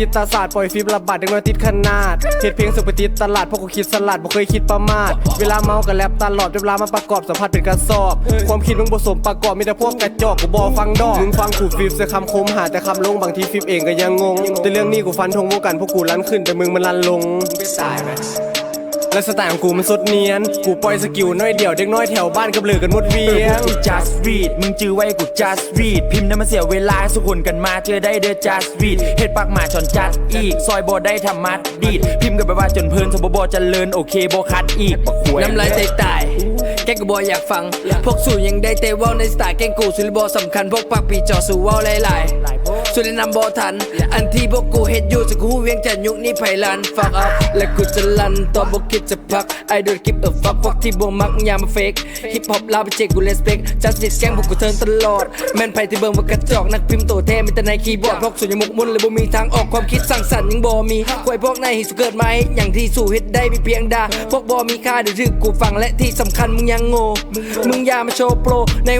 จิตศาสตร์ปล่อยฟิประบาดเด็กน้อยติดขนาดเฮ็ดเพลงสุปฏิตลาดพวกกูคิดสลัดบ่เคยคิดประมาทเวลาเมากับแลบตลอดเวลามาประกอบสัมผัสเป็นกระสอบ ความคิดมึงผสมประกอบมีแต่พวกกระจอกกูบอฟังดอกมึงฟังกูฟิปจะคำคมหาแต่คำลงบางทีฟิปเองก็ยังงงแต่เรื่องนี้กูฟันธงวงกันพวกกูลันขึ้นแต่มึงมันลันลง และสไตล์ของกูมันสุดเนียน กูปล่อยสกิลน้อยเดียวเด็กน้อยแถวบ้านกับเหลือกันหมดเวียง กู just read มึงจื้อไว้กู just read พิมพ์ได้มาเสียเวลาสุคนกันมาเจอได้เด้อ just read เฮ็ดปากหมาจนจัดอีก ซอยบอได้ทำมัดดีดพิมพ์กันไปว่าจนเพลินสมบบอจะเลินโอเคบอคัดอีกบักควยน้ำลายตายตายแกงกูบออยากฟัง พวกสู่ยังได้เตะว่าวในสไตล์แกงกูสุริบอสำคัญพวกปากปีจอสู่ว่าวหลายๆ สุรินำบอทัน อันที่พวกกูเฮ็ดอยู่สกูเวียงจันยุคนี้ไผ่ลันฟักอัพและกูจะลันตอนบกคิดจะพักไอโดนกิฟเออฟักพวกที่บวมักอย่ามาเฟกฮิปฮอปลาไปเจกกูเลสเปกจัสติสแกงพวกกูเทิร์นตลอดแมนไผ่ที่เบิ่งว่ากระจอกนักพิมพ์โตแท้มีแต่ในคีย์บอร์ดพวกสุญญมุกมุนเลยบ่มีทางออกความคิดสร้างสรรค์ยังบ่มีควยพวกในหิสุเกิดมาให้อย่างที่สู่เฮ็ดได้มีเพียงดาพวกบ่มีค่าเดี๋ยวถึกกูฟังและที่สำคัญมึงยังโง่มึงอย่ามาโชว์โปรใน